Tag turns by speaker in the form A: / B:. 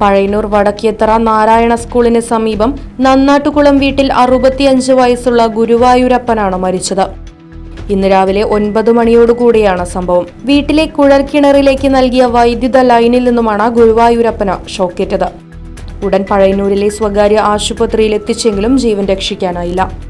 A: പഴയന്നൂർ വടക്കിയത്തറ നാരായണ സ്കൂളിന് സമീപം നന്നാട്ടുകുളം വീട്ടിൽ അറുപത്തിയഞ്ച് വയസ്സുള്ള ഗുരുവായൂരപ്പനാണ് മരിച്ചത്. ഇന്ന് രാവിലെ ഒൻപത് മണിയോടുകൂടിയാണ് സംഭവം. വീട്ടിലെ കുഴൽക്കിണറിലേക്ക് നൽകിയ വൈദ്യുത ലൈനിൽ നിന്നുമാണ് ഗുരുവായൂരപ്പന് ഷോക്കേറ്റത്. ഉടൻ പഴയന്നൂരിലെ സ്വകാര്യ ആശുപത്രിയിൽ എത്തിച്ചെങ്കിലും ജീവൻ രക്ഷിക്കാനായില്ല.